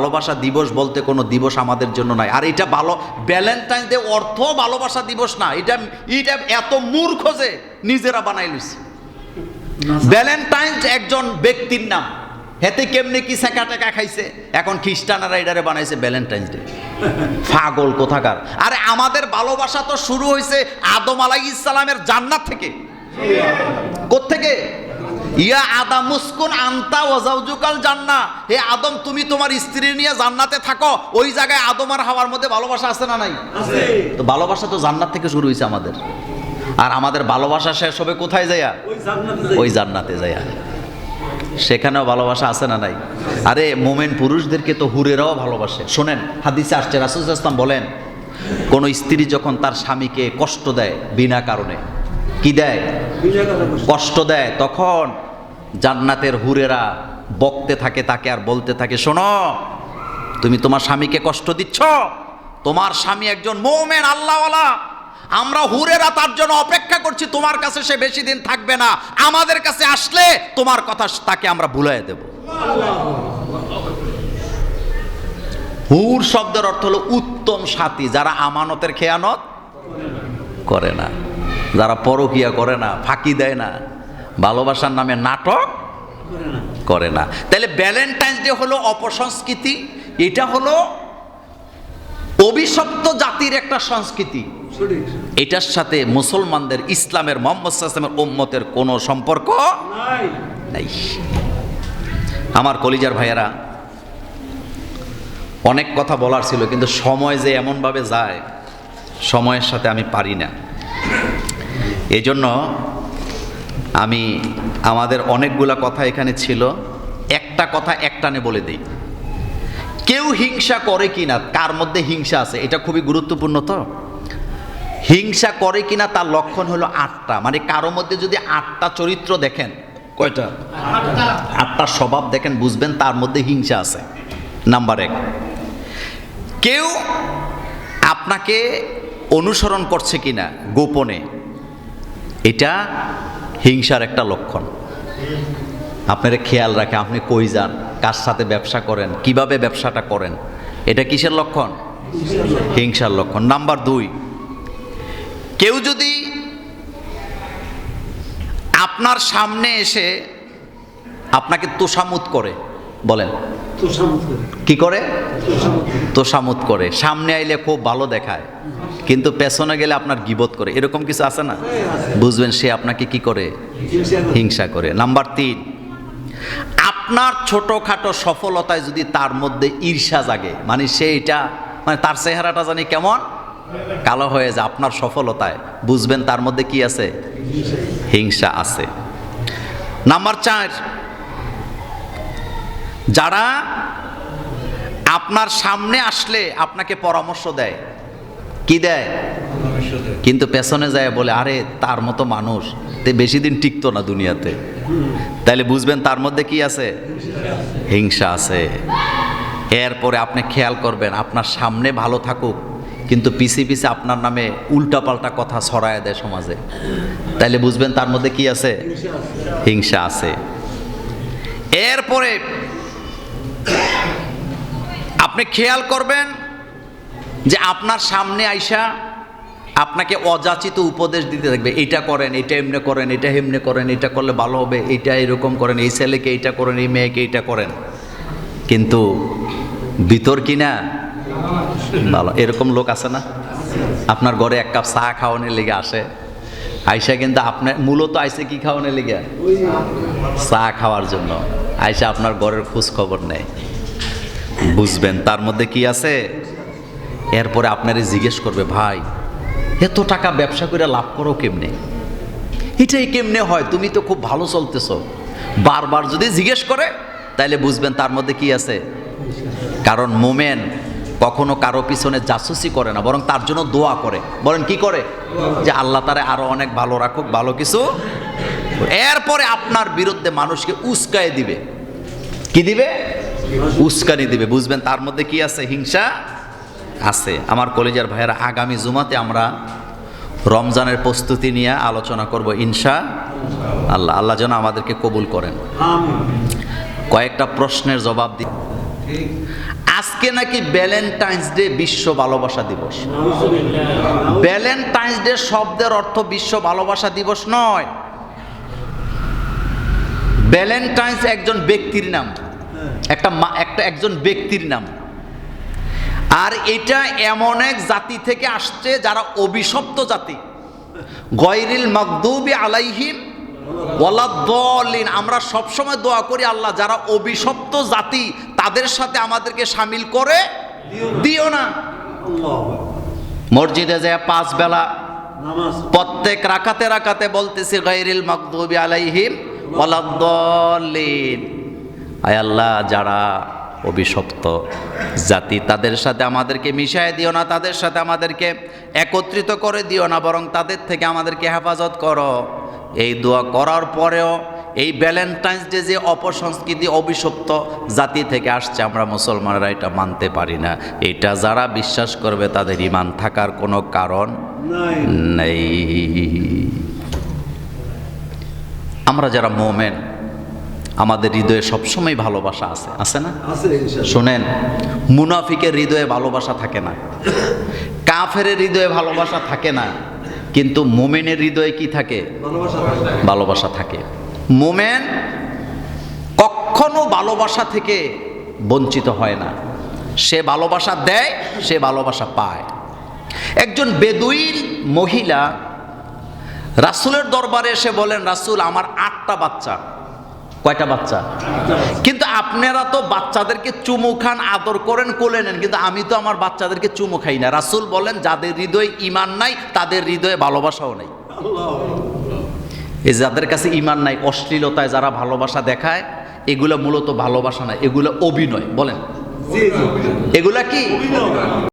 ভালোবাসা দিবস বলতে কোনো দিবস আমাদের জন্য নাই। আর এটা ভালো ভ্যালেন্টাইন ডে অর্থ ভালোবাসা দিবস না। এটা এটা এত মূর্খ যে নিজেরা বানাই লইছে। ভ্যালেন্টাইন একজন ব্যক্তির নাম। হেতে কেমনে কি সেকা টেকা খাইছে? এখন খ্রিস্টানরা এটারে বানাইছে ভ্যালেন্টাইন্স ডে পাগল কোথাকার। আরে আমাদের ভালোবাসা তো শুরু হয়েছে আদম আলাই ইসলামের জান্নাত থেকে। কোত্থেকে? ইয়া আদা মুসকুন আন্তা ওয়াজাউজুকাল জান্না। হে আদম তুমি তোমার স্ত্রী নিয়ে জান্নাতে থাকো। ওই জায়গায় আদম আর হাওয়ার মধ্যে ভালোবাসা আছে না নাই? আছে। তো ভালোবাসা তো জান্নাত থেকে শুরু হয়েছে আমাদের। আর আমাদের ভালোবাসা শেষ হবে কোথায় যাইয়া? ওই জান্নাতে ওই জান্নাতে যাইয়া। সেখানেও ভালোবাসা আছে না নাই? আরে মোমেন পুরুষদেরকে তো হুরেরাও ভালোবাসে। শোনেন হাদিসে আসছে রাসুল ইসলাম বলেন কোন স্ত্রী যখন তার স্বামীকে কষ্ট দেয় বিনা কারণে কি দেয়। কষ্ট দেয় তখন জান্নাতের হুরেরা বকতে থাকে, তাকে আর বলতে থাকে, শোনো, তুমি তোমার স্বামীকে কষ্ট দিচ্ছ? তোমার স্বামী একজন মোমেন, আল্লাহওয়ালা। আমরা হুরেরা, তার জন্য অপেক্ষা করছি, তোমার কাছে সে বেশি দিন থাকবে না। আমাদের কাছে আসলে তোমার কথা তাকে আমরা ভুলাই দেব। হুর শব্দের অর্থ হলো উত্তম সাথী, যারা আমানতের খেয়ানত করে না, যারা পরকিয়া করে না, ফাঁকি দেয় না। ভালোবাসার নামে নাটক করে না। তাহলে ভ্যালেন্টাইন্স ডে হলো অপসংস্কৃতি এটা হলো অভিশপ্ত জাতির একটা সংস্কৃতি। এটার সাথে মুসলমানদের ইসলামের মোহাম্মদ সাল্লামের উম্মতের কোনো সম্পর্ক নাই। নাই। আমার কলিজার ভাইয়েরা অনেক কথা বলার ছিল কিন্তু সময় যে এমনভাবে যায় সময়ের সাথে আমি পারি না। এই জন্য আমি আমাদের অনেকগুলা কথা এখানে ছিল। একটা কথা একটানে বলে দিই। কেউ হিংসা করে কিনা কার মধ্যে হিংসা আছে এটা খুবই গুরুত্বপূর্ণ তো? হিংসা করে কি না তার লক্ষণ হলো আটটা। মানে কারও মধ্যে যদি আটটা চরিত্র দেখেন কয়টা? আটটা স্বভাব দেখেন বুঝবেন তার মধ্যে হিংসা আছে। নাম্বার এক। কেউ আপনাকে অনুসরণ করছে কিনা গোপনে এটা হিংসার একটা লক্ষণ। আপনারা খেয়াল রাখে, আপনি কই যান, কার সাথে ব্যবসা করেন, কীভাবে ব্যবসাটা করেন, এটা কিসের লক্ষণ? হিংসার লক্ষণ। নাম্বার দুই, কেউ যদি আপনার সামনে এসে আপনাকে তোষামুত করে, বলেন কি করে? তোষামুত করে। সামনে আইলে খুব ভালো দেখায়। কিন্তু পেছনে গেলে আপনার গিবত করে। এরকম কিছু আছে না? বুঝবেন সে আপনাকে কি করে। হিংসা করে। নাম্বার তিন, আপনার ছোটোখাটো সফলতায় যদি তার মধ্যে ঈর্ষা জাগে মানে সে এটা মানে তার চেহারাটা জানি কেমন? কালো হয়ে যায় আপনার সফলতায়। বুঝবেন তার মধ্যে কি আছে? হিংসা আছে। নাম্বার চার যারা আপনার সামনে আসলে আপনাকে পরামর্শ দেয় কি দেয়? কিন্তু পেছনে যায় বলে আরে তার মতো মানুষ তে বেশি দিন টিকতো না দুনিয়াতে। তাইলে বুঝবেন তার মধ্যে কি আছে? হিংসা আছে। এরপরে আপনি খেয়াল করবেন আপনার সামনে ভালো থাকুক কিন্তু পিছে পিছে আপনার নামে উল্টাপাল্টা কথা ছড়ায় দেয় সমাজে। তাইলে বুঝবেন তার মধ্যে কি আছে? হিংসা আছে। এরপরে আপনি খেয়াল করবেন যে আপনার সামনে আইসা আপনাকে অযাচিত উপদেশ দিতে থাকবে এটা করেন, এটা এমনি করেন, এটা হেমনে করেন, এটা করলে ভালো হবে, এটা এরকম করেন, এই ছেলেকে এইটা করেন, এই মেয়েকে এইটা করেন। কিন্তু ভিতর কিনা ভালো, এরকম লোক আছে না? আপনার ঘরে এক কাপ চা খাওয়ানোর লেগে আসে। আইসা কিন্তু আপনার, মূলত আইসে কি খাওয়ানোর লেগে? চা খাওয়ার জন্য। আইসা আপনার ঘরের খোঁজ খবর নেয়। বুঝবেন, তার মধ্যে কি আছে? এরপরে আপনারে জিজ্ঞেস করবে, ভাই, এত টাকা ব্যবসা করে লাভ করো কেমনে? এটাই কেমনে হয়? তুমি তো খুব ভালো চলতেছ। বারবার যদি জিজ্ঞেস করে, তাইলে বুঝবেন তার মধ্যে কি আছে। কারণ মোমেন কখনো কারও পিছনে জাসুসি করে না, বরং তার জন্য দোয়া করে। বলেন, কি করে? যে আল্লাহ তারে আরও অনেক ভালো রাখুক, ভালো কিছু। এরপরে আপনার বিরুদ্ধে মানুষকে উস্কায় দিবে। কি দিবে? উস্কানি দিবে, বুঝবেন? তার মধ্যে কি আছে? হিংসা আছে। আমার কলেজের ভাইয়েরা, আগামী জুমাতে আমরা রমজানের প্রস্তুতি নিয়ে আলোচনা করব, ইনশা আল্লাহ। আল্লাহ যেন আমাদেরকে কবুল করেন। কয়েকটা প্রশ্নের জবাব দিই আজকে নাকি ভ্যালেন্টাইন্স ডে, বিশ্ব ভালোবাসা দিবস। ভ্যালেন্টাইন্স ডে শব্দের অর্থ বিশ্ব ভালোবাসা দিবস নয়। ভ্যালেন্টাইন্স একজন ব্যক্তির নাম। একটা মা- একটা একজন ব্যক্তির নাম। আর এটা এমন এক জাতি থেকে আসছে যারা অভিশপ্ত জাতি। গয়রিল মকদুবি আলাইহিম ওয়ালাদ্দলিন আমরা সবসময় দোয়া করি আল্লাহ যারা অভিশপ্ত জাতি তাদের সাথে আমাদেরকে সামিল করে দিও না। মসজিদে যায় পাঁচ বেলা প্রত্যেক রাকাতে রাকাতে বলতেছি গাইরিল মকদুবি আলাইহিম ওয়ালাদ্দলিন আয় আল্লাহ যারা অভিশপ্ত জাতি তাদের সাথে আমাদেরকে মিশায় দিও না তাদের সাথে আমাদেরকে একত্রিত করে দিও না বরং তাদের থেকে আমাদেরকে হেফাজত করো। এই দোয়া করার পরেও এই ভ্যালেন্টাইন্স ডে যে অপসংস্কৃতি অভিশপ্ত জাতি থেকে আসছে আমরা মুসলমানরা এটা মানতে পারি না। এটা যারা বিশ্বাস করবে তাদের ইমান থাকার কোনো কারণ নেই। আমরা যারা মোমেন আমাদের হৃদয়ে সবসময় ভালোবাসা আছে। আছে না? শোনেন মুনাফিকের হৃদয়ে ভালোবাসা থাকে না। কাফের হৃদয়ে ভালোবাসা থাকে না। কিন্তু মোমেনের হৃদয়ে কি থাকে। ভালোবাসা থাকে। মোমেন কখনো ভালোবাসা থেকে বঞ্চিত হয় না। সে ভালোবাসা দেয় সে ভালোবাসা পায়। একজন বেদুইন মহিলা রাসূলের দরবারে এসে বলেন রাসূল আমার আটটা বাচ্চা। কয়টা বাচ্চা? কিন্তু আপনারা তো বাচ্চাদেরকে চুমু খান আদর করেন কোলে নেন কিন্তু আমি তো আমার বাচ্চাদেরকে চুমু খাই না। রাসুল বলেন যাদের হৃদয়ে ইমান নাই তাদের হৃদয়ে ভালোবাসাও নাই। এই যাদের কাছে ইমান নাই অশ্লীলতায় যারা ভালোবাসা দেখায় এগুলো মূলত ভালোবাসা না এগুলো অভিনয়। বলেন। জি জি। এগুলা কি? অভিনয়